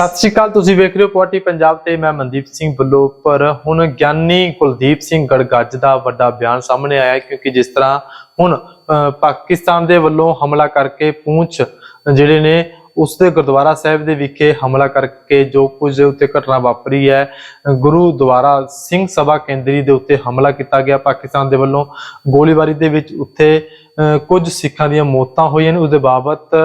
ਸਤਿ ਸ਼੍ਰੀ ਅਕਾਲ ਤੁਸੀਂ ਵੇਖ ਰਹੇ ਹੋ ਪੁਆਟੀ ਪੰਜਾਬ ਤੇ ਮੈਂ ਮਨਦੀਪ ਸਿੰਘ ਵੱਲੋਂ ਪਰ ਹੁਣ ਗਿਆਨੀ ਕੁਲਦੀਪ ਸਿੰਘ ਗੜਗੱਜ ਦਾ ਵੱਡਾ ਬਿਆਨ ਸਾਹਮਣੇ ਆਇਆ ਕਿਉਂਕਿ ਜਿਸ ਤਰ੍ਹਾਂ ਹੁਣ ਅਹ, ਪਾਕਿਸਤਾਨ ਦੇ ਵੱਲੋਂ ਹਮਲਾ ਕਰਕੇ ਪੂੰਛ ਜਿਹੜੇ ਨੇ ਉਸ ਦੇ ਗੁਰਦੁਆਰਾ ਸਾਹਿਬ ਦੇ ਵਿਖੇ ਹਮਲਾ ਕਰਕੇ ਜੋ ਕੁਝ ਉੱਤੇ ਘਟਨਾ ਵਾਪਰੀ ਹੈ ਗੁਰੂ ਦੁਆਰਾ ਸਿੰਘ ਸਭਾ ਕੇਂਦਰੀ ਦੇ ਉੱਤੇ ਹਮਲਾ ਕੀਤਾ ਗਿਆ। ਪਾਕਿਸਤਾਨ ਦੇ ਵੱਲੋਂ ਗੋਲੀਬਾਰੀ ਦੇ ਵਿੱਚ ਉੱਥੇ ਅਹ, ਕੁਝ ਸਿੱਖਾਂ ਦੀਆਂ ਮੌਤਾਂ ਹੋਈਆਂ ਨੇ। ਉਸ ਦੇ ਬਾਬਤ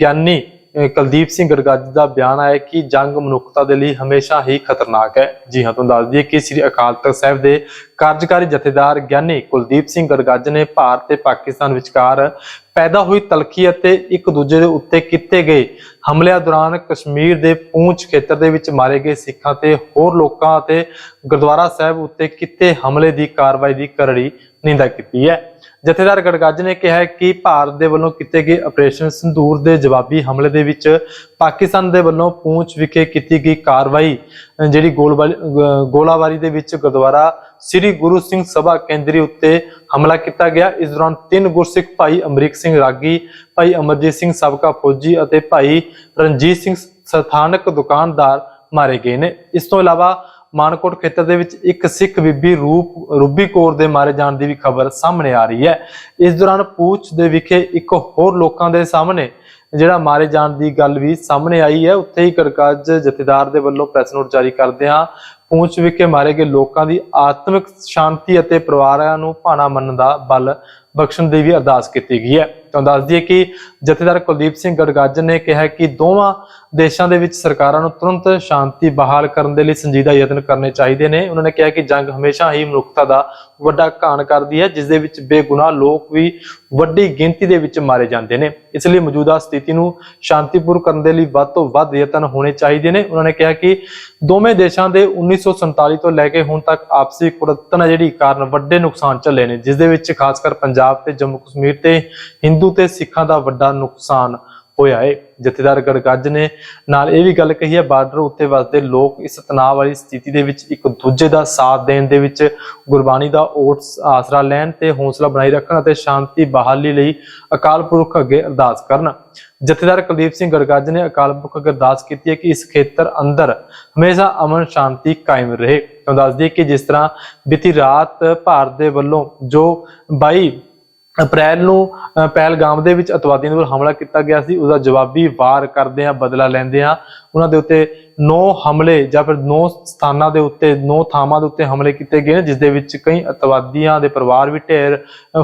ਗਿਆਨੀ ਕੁਲਦੀਪ ਸਿੰਘ ਗੜਗੱਜ ਦਾ ਬਿਆਨ ਆਇਆ ਕਿ ਜੰਗ ਮਨੁੱਖਤਾ ਦੇ ਲਈ ਹਮੇਸ਼ਾ ਹੀ ਖਤਰਨਾਕ ਹੈ। ਜੀ ਹਾਂ, ਤੁਹਾਨੂੰ ਦੱਸ ਦਈਏ ਕਿ ਸ੍ਰੀ ਅਕਾਲ ਤਖਤ ਸਾਹਿਬ ਦੇ ਕਾਰਜਕਾਰੀ ਜਥੇਦਾਰ ਗਿਆਨੀ ਕੁਲਦੀਪ ਸਿੰਘ ਗੜਗੱਜ ਨੇ ਭਾਰਤ ਤੇ ਪਾਕਿਸਤਾਨ ਵਿਚਕਾਰ ਪੈਦਾ ਹੋਈ ਤਲਖੀ ਅਤੇ ਇੱਕ ਦੂਜੇ ਦੇ ਉੱਤੇ ਕੀਤੇ ਗਏ ਹਮਲਿਆਂ ਦੌਰਾਨ ਕਸ਼ਮੀਰ ਦੇ ਪੂੰਛ ਖੇਤਰ ਦੇ ਵਿੱਚ ਮਾਰੇ ਗਏ ਸਿੱਖਾਂ ਤੇ ਹੋਰ ਲੋਕਾਂ ਅਤੇ ਗੁਰਦੁਆਰਾ ਸਾਹਿਬ ਉੱਤੇ ਕੀਤੇ ਹਮਲੇ ਦੀ ਕਾਰਵਾਈ ਦੀ ਕਰੜੀ ਨਿੰਦਾ ਕੀਤੀ ਹੈ। ਜਥੇਦਾਰ ਗੜਗੱਜ ਨੇ ਕਿਹਾ ਕਿ ਭਾਰਤ ਦੇ ਵੱਲੋਂ ਕੀਤੇ ਗਏ ਆਪਰੇਸ਼ਨ ਸੰਦੂਰ ਦੇ ਜਵਾਬੀ ਹਮਲੇ ਦੇ ਵਿੱਚ ਪਾਕਿਸਤਾਨ ਦੇ ਵੱਲੋਂ ਪੂੰਛ ਵਿਖੇ ਕੀਤੀ ਗਈ ਕਾਰਵਾਈ ਜਿਹੜੀ ਗੋਲਬਾਰੀ ਗੋਲਾਬਾਰੀ ਦੇ ਵਿੱਚ ਗੁਰਦੁਆਰਾ ਸ੍ਰੀ ਗੁਰੂ ਸਿੰਘ ਸਭਾ ਕੇਂਦਰੀ ਉੱਤੇ ਹਮਲਾ ਕੀਤਾ ਗਿਆ। ਇਸ ਦੌਰਾਨ ਤਿੰਨ ਗੁਰਸਿੱਖ ਭਾਈ ਅਮਰੀਕ ਸਿੰਘ ਰਾਗੀ, ਭਾਈ ਅਮਰਜੀਤ ਸਿੰਘ ਸਾਬਕਾ ਫੌਜੀ ਅਤੇ ਭਾਈ ਰਣਜੀਤ ਸਿੰਘ ਸਥਾਨਕ ਦੁਕਾਨਦਾਰ ਮਾਰੇ ਗਏ ਨੇ। ਇਸ ਤੋਂ ਇਲਾਵਾ ਮਾਨਕੋਟ ਖੇਤਰ ਦੇ ਵਿੱਚ ਇੱਕ ਸਿੱਖ ਬੀਬੀ ਰੂਪ, ਰੂਬੀ ਕੌਰ ਦੇ ਮਾਰੇ ਜਾਣ ਦੀ ਵੀ ਖਬਰ ਸਾਹਮਣੇ ਆ ਰਹੀ ਹੈ। ਇਸ ਦੌਰਾਨ ਪੂਛ ਦੇ ਵਿਖੇ ਇੱਕ ਹੋਰ ਲੋਕਾਂ ਦੇ ਸਾਹਮਣੇ ਜਿਹੜਾ ਮਾਰੇ ਜਾਣ ਦੀ ਗੱਲ ਵੀ ਸਾਹਮਣੇ ਆਈ ਹੈ। ਉੱਥੇ ਹੀ ਕਰਕਾਜ ਜਥੇਦਾਰ ਦੇ ਵੱਲੋਂ ਪ੍ਰੈਸ ਨੋਟ ਜਾਰੀ ਕਰਦਿਆਂ ਪੂੰਛ ਵਿਖੇ ਮਾਰੇ ਗਏ ਲੋਕਾਂ ਦੀ ਆਤਮਿਕ ਸ਼ਾਂਤੀ ਅਤੇ ਪਰਿਵਾਰਾਂ ਨੂੰ ਭਾਣਾ ਮੰਨਣ ਦਾ ਬਲ ਬਖਸ਼ਣ ਦੀ ਵੀ ਅਰਦਾਸ ਕੀਤੀ ਗਈ ਹੈ। ਤਾਂ ਦੱਸ ਦਈਏ ਕਿ ਜਥੇਦਾਰ ਕੁਲਦੀਪ ਸਿੰਘ ਗੜਗੱਜ ਨੇ ਕਿਹਾ ਕਿ ਦੋਵਾਂ ਦੇਸ਼ਾਂ ਦੇ ਵਿੱਚ ਸਰਕਾਰਾਂ ਨੂੰ ਤੁਰੰਤ ਸ਼ਾਂਤੀ ਬਹਾਲ ਕਰਨ ਦੇ ਲਈ ਸੰਜੀਦਾ ਯਤਨ ਕਰਨੇ ਚਾਹੀਦੇ ਨੇ। ਉਹਨਾਂ ਨੇ ਕਿਹਾ ਕਿ ਜੰਗ ਹਮੇਸ਼ਾ ਹੀ ਮਨੁੱਖਤਾ ਦਾ ਵੱਡਾ ਘਾਣ ਕਰਦੀ ਹੈ, ਜਿਸ ਦੇ ਵਿੱਚ ਬੇਗੁਨਾਹ ਲੋਕ ਵੀ ਵੱਡੀ ਗਿਣਤੀ ਦੇ ਵਿੱਚ ਮਾਰੇ ਜਾਂਦੇ ਨੇ। ਇਸ ਲਈ ਮੌਜੂਦਾ ਸਥਿਤੀ ਨੂੰ ਸ਼ਾਂਤੀਪੂਰਨ ਕਰਨ ਦੇ ਲਈ ਵੱਧ ਤੋਂ ਵੱਧ ਯਤਨ ਹੋਣੇ ਚਾਹੀਦੇ ਨੇ। ਉਹਨਾਂ ਨੇ ਕਿਹਾ ਕਿ ਦੋਵੇਂ ਦੇਸ਼ਾਂ ਦੇ 1947 ਤੋਂ ਲੈ ਕੇ ਹੁਣ ਤੱਕ ਆਪਸੀ ਕੁੜੱਤਣ ਜਿਹੜੀ ਕਾਰਨ ਵੱਡੇ ਨੁਕਸਾਨ ਝੱਲੇ ਨੇ ਜਿਸ ਦੇ ਵਿੱਚ ਖਾਸ ਕਰ ਪੰਜਾਬ ਤੇ ਜੰਮੂ ਕਸ਼ਮੀਰ ਤੇ ਹਿੰਦੂ ਤੇ ਸਿੱਖਾਂ ਦਾ ਵੱਡਾ ਨੁਕਸਾਨ। ਹੋਇਆ ਹੈ। ਜਥੇਦਾਰ ਗੜਗੱਜ ਨੇ ਨਾਲ ਇਹ ਵੀ ਗੱਲ ਕਹੀ ਹੈ, ਬਾਰਡਰ ਉੱਤੇ ਵਸਦੇ ਲੋਕ ਇਸ ਤਣਾਅ ਵਾਲੀ ਸਥਿਤੀ ਦੇ ਵਿੱਚ ਇੱਕ ਦੂਜੇ ਦਾ ਸਾਥ ਦੇਣ ਦੇ ਵਿੱਚ ਗੁਰਬਾਣੀ ਦਾ ਓਟ ਆਸਰਾ ਲੈਣ ਤੇ ਹੌਸਲਾ ਬਣਾਈ ਰੱਖਣ ਅਤੇ ਸ਼ਾਂਤੀ ਬਹਾਲੀ ਲਈ ਅਕਾਲ ਪੁਰਖ ਅੱਗੇ ਅਰਦਾਸ ਕਰਨ। ਜਥੇਦਾਰ ਕੁਲਦੀਪ ਸਿੰਘ ਗੜਗੱਜ ਨੇ ਅਕਾਲ ਪੁਰਖ ਅੱਗੇ ਅਰਦਾਸ ਕੀਤੀ ਹੈ ਕਿ ਇਸ ਖੇਤਰ ਅੰਦਰ ਹਮੇਸ਼ਾ ਅਮਨ ਸ਼ਾਂਤੀ ਕਾਇਮ ਰਹੇ। ਤਾਂ ਦੱਸ ਦਈਏ ਕਿ ਜਿਸ ਤਰ੍ਹਾਂ ਬੀਤੀ ਰਾਤ ਭਾਰਤ ਦੇ ਵੱਲੋਂ ਜੋ 22 ਅਪ੍ਰੈਲ ਨੂੰ ਅਹ, ਪਹਿਲਗਾਮ ਦੇ ਵਿੱਚ ਅਤਵਾਦੀਆਂ ਦੇ ਵੱਲ ਹਮਲਾ ਕੀਤਾ ਗਿਆ ਸੀ। ਉਹਦਾ ਜਵਾਬੀ ਵਾਰ ਕਰਦੇ ਆ ਬਦਲਾ ਲੈਂਦੇ ਆ ਉਹਨਾਂ ਦੇ ਉੱਤੇ 9 ਹਮਲੇ ਜਾਂ ਫਿਰ 9 ਸਥਾਨਾਂ ਦੇ ਉੱਤੇ 9 ਥਾਵਾਂ ਦੇ ਉੱਤੇ ਹਮਲੇ ਕੀਤੇ ਗਏ ਨੇ ਜਿਸ ਦੇ ਵਿੱਚ ਕਈ ਅਤਵਾਦੀਆਂ ਦੇ ਪਰਿਵਾਰ ਵੀ ਢੇਰ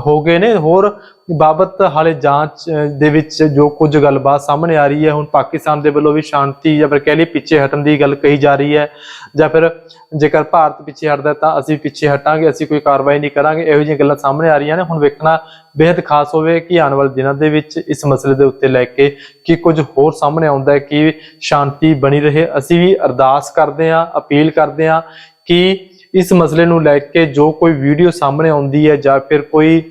ਹੋ ਗਏ ਨੇ। ਹੋਰ ਬਾਬਤ ਹਾਲੇ ਜਾਂਚ ਦੇ ਵਿੱਚ ਜੋ ਕੁਝ ਗੱਲਬਾਤ ਸਾਹਮਣੇ ਆ ਰਹੀ ਹੈ, ਹੁਣ ਪਾਕਿਸਤਾਨ ਦੇ ਵੱਲੋਂ ਵੀ ਸ਼ਾਂਤੀ ਜਾਂ ਫਿਰ ਕਹਿ ਲਈਏ ਪਿੱਛੇ ਹਟਣ ਦੀ ਗੱਲ ਕਹੀ ਜਾ ਰਹੀ ਹੈ, ਜਾਂ ਫਿਰ ਜੇਕਰ ਭਾਰਤ ਪਿੱਛੇ ਹਟਦਾ ਤਾਂ ਅਸੀਂ ਪਿੱਛੇ ਹਟਾਂਗੇ, ਅਸੀਂ ਕੋਈ ਕਾਰਵਾਈ ਨਹੀਂ ਕਰਾਂਗੇ। ਇਹੋ ਜਿਹੀਆਂ ਗੱਲਾਂ ਸਾਹਮਣੇ ਆ ਰਹੀਆਂ ਨੇ। ਹੁਣ ਵੇਖਣਾ ਬੇहद ਖਾਸ ਹੋਵੇ ਕਿ ਆਉਣ ਵਾਲੇ ਦਿਨਾਂ ਦੇ ਵਿੱਚ ਇਸ ਮਸਲੇ ਦੇ ਉੱਤੇ ਲੈ ਕੇ ਕੀ ਕੁਝ ਹੋਰ ਸਾਹਮਣੇ ਆਉਂਦਾ ਹੈ, ਕਿ ਸ਼ਾਂਤੀ ਬਣੀ ਰਹੇ, ਅਸੀਂ ਵੀ ਅਰਦਾਸ ਕਰਦੇ ਹਾਂ, ਅਪੀਲ ਕਰਦੇ ਹਾਂ ਕਿ ਇਸ ਮਸਲੇ ਨੂੰ ਲੈ ਕੇ ਜੋ ਕੋਈ ਵੀਡੀਓ ਸਾਹਮਣੇ ਆਉਂਦੀ ਹੈ ਜਾਂ ਫਿਰ ਕੋਈ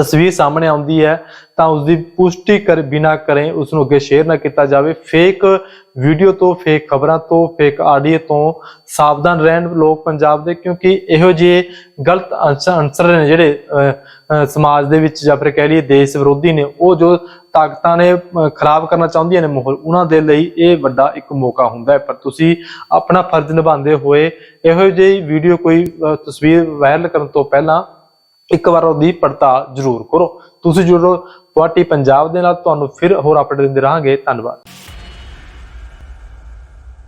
ਤਸਵੀਰ ਸਾਹਮਣੇ ਆਉਂਦੀ ਹੈ, ਤਾਂ ਉਸ ਦੀ ਪੁਸ਼ਟੀ ਕਰ ਬਿਨਾ ਕਰੇ ਉਸ ਨੂੰ ਅੱਗੇ ਸ਼ੇਅਰ ਨਾ ਕੀਤਾ ਜਾਵੇ। ਫੇਕ ਵੀਡੀਓ ਤੋਂ ਫੇਕ ਖਬਰਾਂ ਤੋਂ ਫੇਕ ਆਡੀਓ ਤੋਂ ਸਾਵਧਾਨ ਰਹਿਣ ਲੋਕ ਪੰਜਾਬ ਦੇ, ਕਿਉਂਕਿ ਇਹੋ ਜਿਹੇ ਗਲਤ ਅਨਸਰ ਨੇ ਜਿਹੜੇ ਸਮਾਜ ਦੇ ਵਿੱਚ ਜਾਂ ਫਿਰ ਕਹਿ ਲਈਏ ਦੇਸ਼ ਵਿਰੋਧੀ ਨੇ, ਉਹ ਜੋ ਤਾਕਤਾਂ ਨੇ ਖਰਾਬ ਕਰਨਾ ਚਾਹੁੰਦੀਆਂ ਨੇ ਮਾਹੌਲ, ਉਹਨਾਂ ਦੇ ਲਈ ਇਹ ਵੱਡਾ ਇੱਕ ਮੌਕਾ ਹੁੰਦਾ ਹੈ। ਪਰ ਤੁਸੀਂ ਆਪਣਾ ਫਰਜ਼ ਨਿਭਾਉਂਦੇ ਹੋਏ ਇਹੋ ਜਿਹੀ ਵੀਡੀਓ ਕੋਈ ਤਸਵੀਰ ਵਾਇਰਲ ਕਰਨ ਤੋਂ ਪਹਿਲਾਂ ਇੱਕ ਵਾਰ ਉਹਦੀ ਪੜਤਾਲ ਜ਼ਰੂਰ ਕਰੋ। ਤੁਸੀਂ ਜੁੜੋ। ਪੁਆਟੀ ਪੰਜਾਬ ਦੇ ਨਾਲ ਤੁਹਾਨੂੰ ਫਿਰ ਹੋਰ ਅਪਡੇਟ ਦਿੰਦੇ ਰਹਾਂਗੇ। ਧੰਨਵਾਦ।